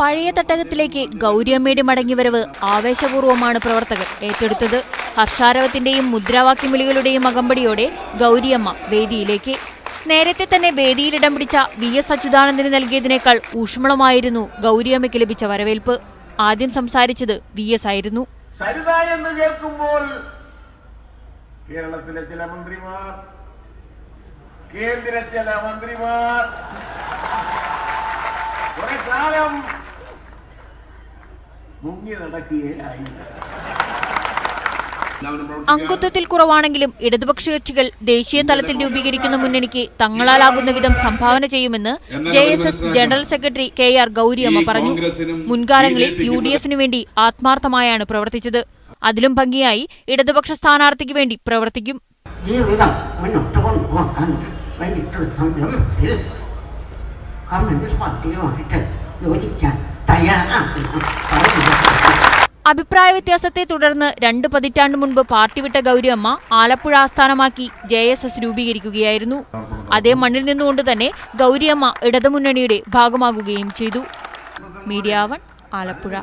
പഴയ തട്ടകത്തിലേക്ക് ഗൗരിയമ്മയുടെ മടങ്ങിവരവ് ആവേശപൂർവമാണ് പ്രവർത്തകർ ഏറ്റെടുത്തത്. ഹർഷാരവത്തിന്റെയും മുദ്രാവാക്യം വിളികളുടെയും അകമ്പടിയോടെ ഗൗരിയമ്മ വേദിയിലേക്ക്. നേരത്തെ തന്നെ വേദിയിൽ ഇടം പിടിച്ച വി എസ് അച്യുതാനന്ദന് നൽകിയതിനേക്കാൾ ഊഷ്മളമായിരുന്നു ഗൗരിയമ്മയ്ക്ക് ലഭിച്ച വരവേൽപ്പ്. ആദ്യം സംസാരിച്ചത് വി എസ് ആയിരുന്നു. സരിത എന്ന് കേൾക്കുമ്പോൾ കേരളത്തിലെ ചില മന്ത്രിമാർ കേന്ദ്ര ചില മന്ത്രിമാർ കുറെ കാലം മുങ്ങി നടക്കുകയായില്ല അംഗത്വത്തിൽ കുറവാണെങ്കിലും ഇടതുപക്ഷ കക്ഷികൾ ദേശീയ തലത്തിൽ രൂപീകരിക്കുന്ന മുന്നണിക്ക് തങ്ങളാലാകുന്ന വിധം സംഭാവന ചെയ്യുമെന്ന് J S S general secretary K R Gouriamma പറഞ്ഞു. മുൻകാലങ്ങളിൽ യു ഡി എഫിനു വേണ്ടി ആത്മാർത്ഥമായാണ് പ്രവർത്തിച്ചത്. അതിലും ഭംഗിയായി ഇടതുപക്ഷ സ്ഥാനാർത്ഥിക്ക് വേണ്ടി പ്രവർത്തിക്കും. ജീവിതം മുന്നോട്ട് കൊണ്ടുപോകാൻ വേണ്ടിയിട്ടുള്ള സംരംഭത്തിൽ കമ്മ്യൂണിസ്റ്റ് പാർട്ടിയുമായിട്ട് യോജിക്കാൻ പറയുന്നത് അഭിപ്രായ വ്യത്യാസത്തെ തുടർന്ന് രണ്ട് പതിറ്റാണ്ട് മുൻപ് പാർട്ടി വിട്ട ഗൗരിയമ്മ ആലപ്പുഴ ആസ്ഥാനമാക്കി ജെ എസ് എസ് രൂപീകരിക്കുകയായിരുന്നു. അതേ മണ്ണിൽ നിന്നുകൊണ്ട് തന്നെ ഗൗരിയമ്മ ഇടതുമുന്നണിയുടെ ഭാഗമാകുകയും ചെയ്തു. Media one Alappuzha.